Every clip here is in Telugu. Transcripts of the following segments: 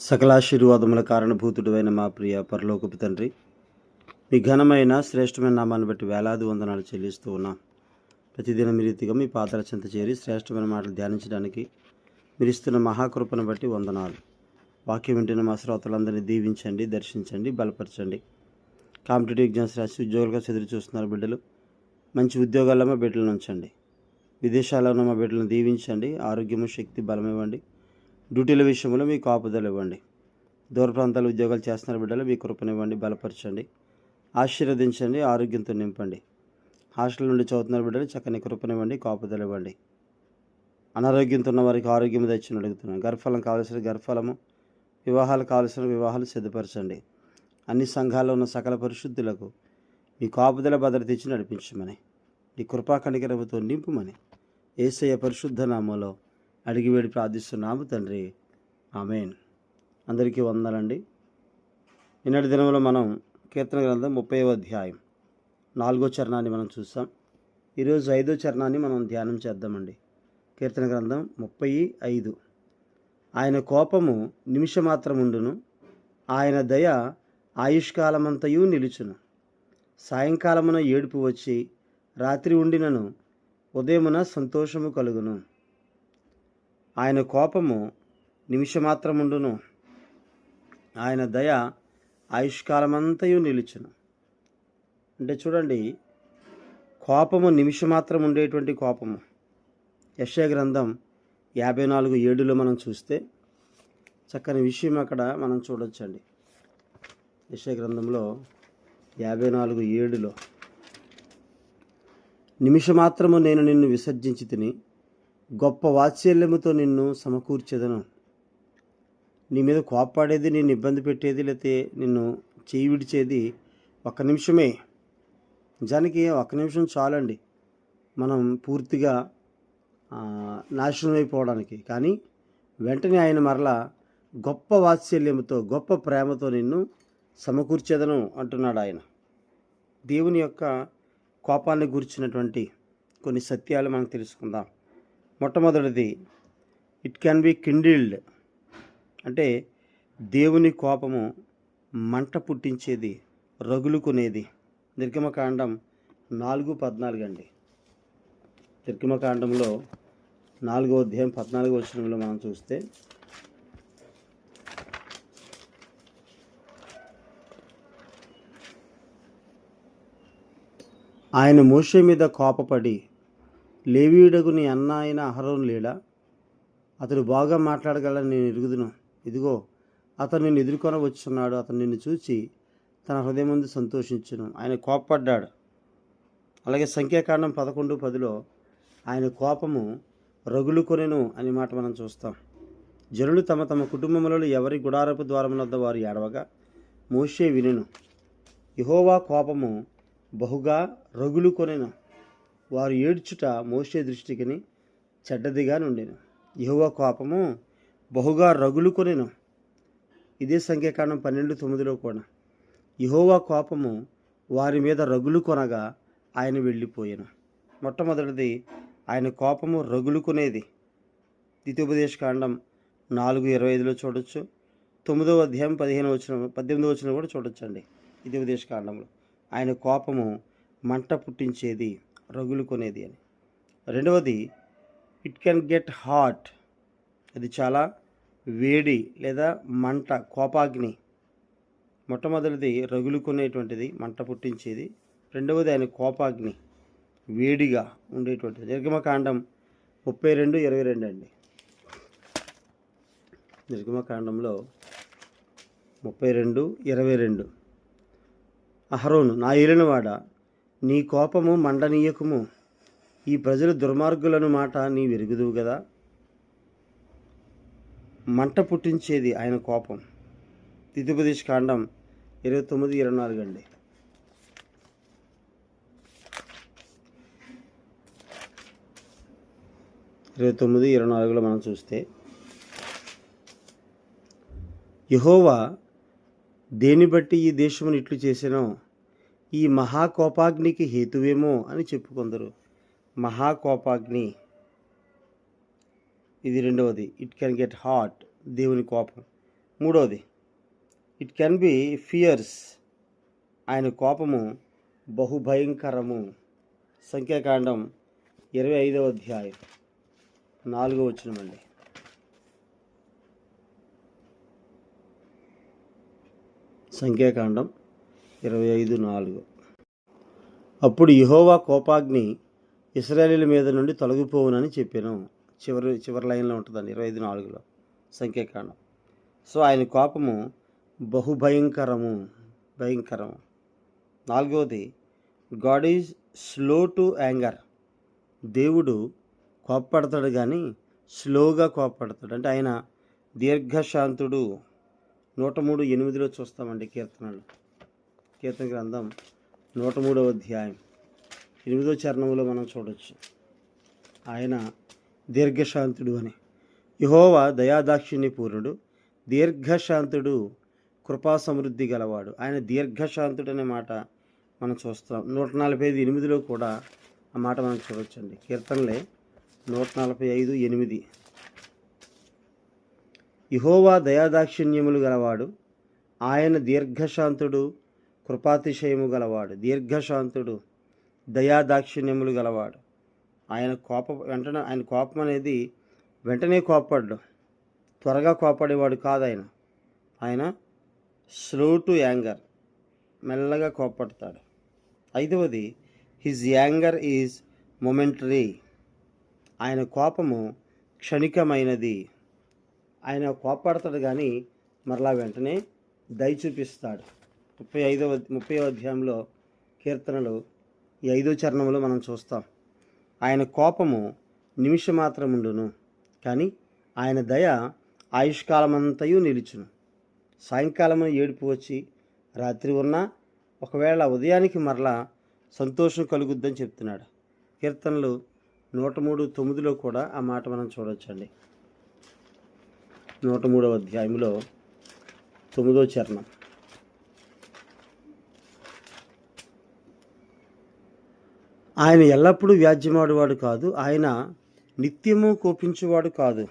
సకలాశీర్వాదముల కారణభూతుడైన మా ప్రియ పరలోకపు తండ్రి మీ ఘనమైన శ్రేష్టమైన నామాన్ని బట్టి వేలాది వందనాలు చెల్లిస్తూ ఉన్నాం. ప్రతిదినం మీ రీతిగా మీ పాత్ర చింత చేరి శ్రేష్టమైన మాటలు ధ్యానించడానికి మీరు ఇస్తున్న మహాకృపను బట్టి వందనాలు. వాక్యం వింటున్న మా శ్రోతలందరినీ దీవించండి దర్శించండి బలపరచండి. కాంపిటేటివ్ ఎగ్జామ్స్ రాసి ఉద్యోగులుగా ఎదురు చూస్తున్నారు బిడ్డలు. మంచి ఉద్యోగాల్లో మా బిడ్డలను ఉంచండి. విదేశాల్లో ఉన్న మా బిడ్డలను దీవించండి. ఆరోగ్యము శక్తి బలమివ్వండి. ఇవ్వండి డ్యూటీల విషయంలో మీకు కాపుదలు ఇవ్వండి. దూర ప్రాంతాల ఉద్యోగాలు చేస్తున్న బిడ్డలు మీ కృపనివ్వండి బలపరచండి ఆశీర్వదించండి ఆరోగ్యంతో నింపండి. హాస్టల్ నుండి చదువుతున్న బిడ్డలు చక్కని కృపనివ్వండి కాపుదలు ఇవ్వండి. అనారోగ్యంతో ఉన్న వారికి ఆరోగ్యం తెచ్చిన అడుగుతున్నాను. గర్భఫలం కావలసిన గర్భఫలము వివాహాలు కావలసిన వివాహాలు సిద్ధపరచండి. అన్ని సంఘాల్లో ఉన్న సకల పరిశుద్ధులకు మీ కాపుదల భద్రత ఇచ్చి నడిపించమని నీ కృపా కణికరముతో నింపుమని ఏసయ్య పరిశుద్ధ నామంలో అడిగి వేడి ప్రార్థిస్తున్నాము తండ్రి. ఆమెన్. అందరికీ వందనండి నిన్నటి దినంలో మనం కీర్తన గ్రంథం ముప్పై అధ్యాయం నాలుగో చరణాన్ని మనం చూసాం. ఈరోజు ఐదో చరణాన్ని మనం ధ్యానం చేద్దామండి. కీర్తన గ్రంథం ముప్పై ఐదు. ఆయన కోపము నిమిషమాత్రముండును ఆయన దయ ఆయుష్కాలమంతయు నిలుచును. సాయంకాలమున ఏడుపు వచ్చి రాత్రి ఉండినను ఉదయమున సంతోషము కలుగును. ఆయన కోపము నిమిషమాత్రముండును. ఆయన దయ ఆయుష్కాలమంతయు నిలుచును. అంటే చూడండి కోపము నిమిషమాత్రం ఉండేటువంటి కోపము. యశయ గ్రంథం యాభై నాలుగు ఏడులో మనం చూస్తే చక్కని విషయం అక్కడ మనం చూడొచ్చండి. యశయ గ్రంథంలో యాభై నాలుగు ఏడులో నిమిషమాత్రము నేను నిన్ను విసర్జించి తిని గొప్ప వాత్సల్యముతో నిన్ను సమకూర్చేదను. నీ మీద కోపాడేది నేను ఇబ్బంది పెట్టేది లేతే నిన్ను చేయి విడిచేది ఒక్క నిమిషమే. నిజానికి ఒక్క నిమిషం చాలండి. మనం పూర్తిగా నాశనం అయిపోవడానికి. కానీ వెంటనే ఆయన మరలా గొప్ప వాత్సల్యముతో గొప్ప ప్రేమతో నిన్ను సమకూర్చేదను అంటున్నాడు ఆయన. దేవుని యొక్క కోపాన్ని గురించినటువంటి కొన్ని సత్యాలు మనం తెలుసుకుందాం. మొట్టమొదటిది ఇట్ క్యాన్ బి కిండిల్డ్ అంటే దేవుని కోపము మంట పుట్టించేది రగులుకునేది. నిర్గమకాండం నాలుగు పద్నాలుగు అండి. నిర్గమకాండంలో నాలుగో అధ్యాయం పద్నాలుగో వచనంలో మనం చూస్తే ఆయన మోషే మీద కోపపడి లేవీయుడగు నీ అన్న అయిన అహరోను లేడా? అతడు బాగా మాట్లాడగలని నేను ఎరుగుదును. ఇదిగో అతను నిన్ను ఎదుర్కొని వచ్చున్నాడు అతను నిన్ను చూచి తన హృదయం ముందు సంతోషించును. ఆయన కోపపడ్డాడు. అలాగే సంఖ్యాకాండం పదకొండు పదిలో ఆయన కోపము రగులు కొనెను అనే మాట మనం చూస్తాం. జనులు తమ తమ కుటుంబములలో ఎవరి గుడారపు ద్వారముల వద్ద వారు ఏడవగా మోషే వినెను. యహోవా కోపము బహుగా రగులు కొనెను వారు ఏడ్చుట మోసే దృష్టికిని చెడ్డదిగా నుండెను యహోవా కోపము బహుగా రగులుకొనెను ఇదే సంఖ్యాకాండం పన్నెండు తొమ్మిదిలో కూడా యహోవా కోపము వారి మీద రగులు కొనగా ఆయన వెళ్ళిపోయాను. మొట్టమొదటిది ఆయన కోపము రగులు కొనేది. ద్వితీయోపదేశ కాండం నాలుగు ఇరవై ఐదులో చూడొచ్చు. తొమ్మిదవ అధ్యాయం పదిహేను వచ్చిన పద్దెనిమిదో వచ్చిన కూడా చూడొచ్చండి. ద్వితీయోపదేశ కాండంలో ఆయన కోపము మంట పుట్టించేది. రగులుకునేది అని. రెండవది ఇట్ కెన్ గెట్ హాట్ అది చాలా వేడి లేదా మంట కోపాగ్ని. మొట్టమొదటిది రగులుకునేటువంటిది మంట పుట్టించేది. రెండవది ఆయన కోపాగ్ని వేడిగా ఉండేటువంటిది. నిర్గమకాండం ముప్పై రెండు ఇరవై రెండు అండి. నిర్గమకాండంలో ముప్పై రెండు ఇరవై రెండు. అహరోను నా ఏలినవాడ? నీ కోపము మండనీయకము. ఈ ప్రజలు దుర్మార్గులను మాట నీ వెరుగుదువు కదా మంట పుట్టించేది ఆయన కోపం. తిథుపదేశ్ కాండం ఇరవై తొమ్మిది ఇరవై నాలుగు అండి. ఇరవై తొమ్మిది ఇరవై నాలుగులో మనం చూస్తే యహోవా దేని బట్టి ఈ దేశమును ఇట్లు చేసినో ఈ మహాకోపాగ్నికి హేతువేమో అని చెప్పుకొందరు. మహాకోపాగ్ని. ఇది రెండవది. ఇట్ కెన్ గెట్ హాట్ దేవుని కోపం. మూడవది. ఇట్ కెన్ బి ఫియర్స్ ఆయన కోపము బహుభయంకరము. సంఖ్యాకాండం ఇరవై ఐదవ అధ్యాయం. నాలుగో వచ్చినమండి సంఖ్యాకాండం ఇరవై ఐదు నాలుగు. అప్పుడు యహోవా కోపాగ్ని ఇస్రాయేలీల మీద నుండి తొలగిపోవునని చెప్పాను. చివరి చివరి లైన్లో ఉంటుందండి ఇరవై ఐదు నాలుగులో సంఖ్యాకాండం. సో ఆయన కోపము బహుభయంకరము భయంకరము నాలుగవది God is slow to anger. దేవుడు కోప్పడతాడు కానీ స్లోగా కోప్పడతాడు. అంటే ఆయన దీర్ఘశాంతుడు. నూట మూడు ఎనిమిదిలో చూస్తామండి కీర్తనలు. కీర్తన గ్రంథం నూట మూడవ అధ్యాయం. ఎనిమిదో చరణంలో మనం చూడవచ్చు ఆయన దీర్ఘశాంతుడు అని. యహోవా దయాదాక్షిణ్య పూర్ణుడు దీర్ఘశాంతుడు కృపా సమృద్ధి గలవాడు. ఆయన దీర్ఘశాంతుడు అనే మాట మనం చూస్తాం. నూట నలభై ఐదు ఎనిమిదిలో కూడా ఆ మాట మనం చూడొచ్చండి. కీర్తనలే నూట నలభై ఐదు ఎనిమిది. ఇహోవా దయాదాక్షిణ్యములు గలవాడు ఆయన దీర్ఘశాంతుడు కృపాతిశయము గలవాడు దీర్ఘశాంతుడు దయాదాక్షిణ్యములు గలవాడు. ఆయన కోప వెంటనే ఆయన కోపం అనేది వెంటనే కోపడ్డు త్వరగా కోపడేవాడు కాదు ఆయన. ఆయన స్లో టు యాంగర్ మెల్లగా కోపడతాడు ఐదవది హిజ్ యాంగర్ ఈజ్ మొమెంటరీ. ఆయన కోపము క్షణికమైనది. ఆయన కోపడతాడు కానీ మరలా వెంటనే దయ చూపిస్తాడు. ముప్పై ఐదవ ముప్పై అధ్యాయంలో కీర్తనలు ఈ ఐదో చరణంలో మనం చూస్తాం. ఆయన కోపము నిమిషమాత్రముండును కానీ ఆయన దయ ఆయుష్కాలమంతయు నిలుచును. సాయంకాలము ఏడుపు వచ్చి రాత్రి ఉన్నా ఒకవేళ ఉదయానికి మరలా సంతోషం కలుగుద్దని చెప్తున్నాడు. కీర్తనలు నూట మూడు తొమ్మిదిలో కూడా ఆ మాట మనం చూడొచ్చండి. నూట మూడవ అధ్యాయంలో తొమ్మిదో చరణం. ఆయన ఎల్లప్పుడూ వ్యాజ్యమాడువాడు కాదు. ఆయన నిత్యము కోపించేవాడు కాదు.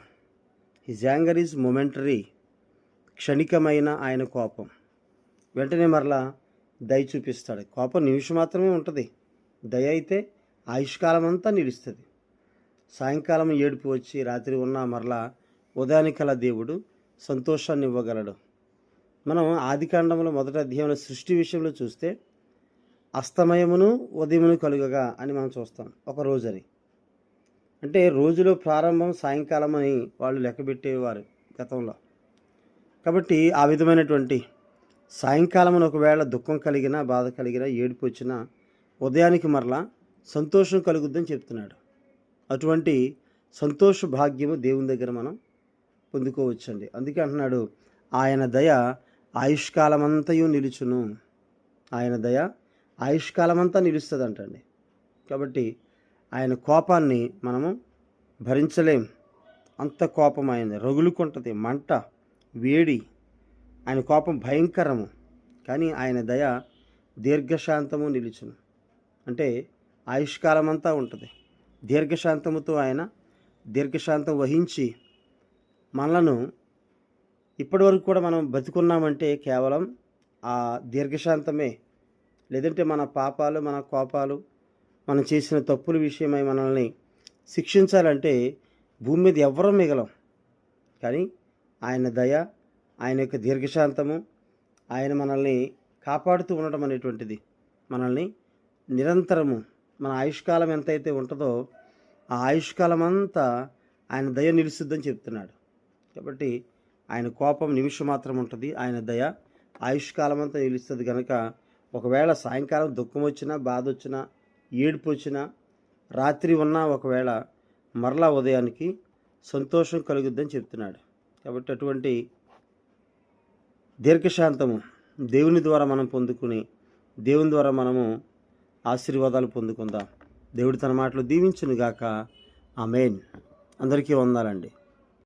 హిజ్ యాంగర్ ఈజ్ మొమెంటరీ క్షణికమైన ఆయన కోపం. వెంటనే మరలా దయ చూపిస్తాడు. కోపం నిమిషం మాత్రమే ఉంటుంది. దయ అయితే ఆయుష్కాలం అంతా నిలుస్తుంది. సాయంకాలం ఏడుపు వచ్చి రాత్రి ఉన్న మరలా ఉదయానికల దేవుడు సంతోషాన్ని ఇవ్వగలడు మనం ఆదికాండంలో మొదటి అధ్యాయంలో సృష్టి విషయంలో చూస్తే అస్తమయమును ఉదయమును కలుగగా అని మనం చూస్తాం ఒక రోజని అంటే రోజులో ప్రారంభం సాయంకాలం అని వాళ్ళు లెక్క పెట్టేవారు గతంలో. కాబట్టి ఆ విధమైనటువంటి సాయంకాలం ఒకవేళ దుఃఖం కలిగినా బాధ కలిగినా ఏడుపు వచ్చినా ఉదయానికి మరలా సంతోషం కలుగుద్దని చెప్తున్నాడు. అటువంటి సంతోష భాగ్యము దేవుని దగ్గర మనం పొందుకోవచ్చండి. అందుకే అంటున్నాడు ఆయన దయ ఆయుష్కాలమంతయు నిలుచును. ఆయన దయ ఆయుష్కాలమంతా నిలుస్తుంది అంటండి కాబట్టి ఆయన కోపాన్ని మనము భరించలేం. అంత కోపం ఆయన రగులుకుంటుంది. మంట వేడి. ఆయన కోపం భయంకరము. కానీ ఆయన దయ దీర్ఘశాంతము నిలుచును. అంటే ఆయుష్కాలం అంతా ఉంటుంది. దీర్ఘశాంతముతో ఆయన దీర్ఘశాంతం వహించి మనలను ఇప్పటివరకు కూడా మనం బతుకున్నామంటే కేవలం ఆ దీర్ఘశాంతమే లేదంటే మన పాపాలు మన కోపాలు మనం చేసిన తప్పుల విషయమై మనల్ని శిక్షించాలంటే భూమి మీద ఎవ్వరూ మిగలం. కానీ ఆయన దయ ఆయన యొక్క దీర్ఘశాంతము ఆయన మనల్ని కాపాడుతూ ఉండటం అనేటువంటిది. మనల్ని నిరంతరము మన ఆయుష్కాలం ఎంతైతే ఉంటుందో ఆ ఆయుష్కాలం అంతా ఆయన దయ నిలుస్తుందని చెప్తున్నాడు. కాబట్టి ఆయన కోపం నిమిషం మాత్రం ఉంటుంది ఆయన దయ ఆయుష్కాలం అంతా నిలుస్తుంది కనుక ఒకవేళ సాయంకాలం దుఃఖం వచ్చినా బాధ వచ్చినా ఏడుపు వచ్చినా రాత్రి ఉన్నా ఒకవేళ మరలా ఉదయానికి సంతోషం కలుగుద్దని చెప్తున్నాడు. కాబట్టి అటువంటి దీర్ఘశాంతము దేవుని ద్వారా మనం పొందుకుని దేవుని ద్వారా మనము ఆశీర్వాదాలు పొందుకుందాం. దేవుడు తన మాటలు దీవించునుగాక. ఆమెన్. అందరికీ వందాలండి.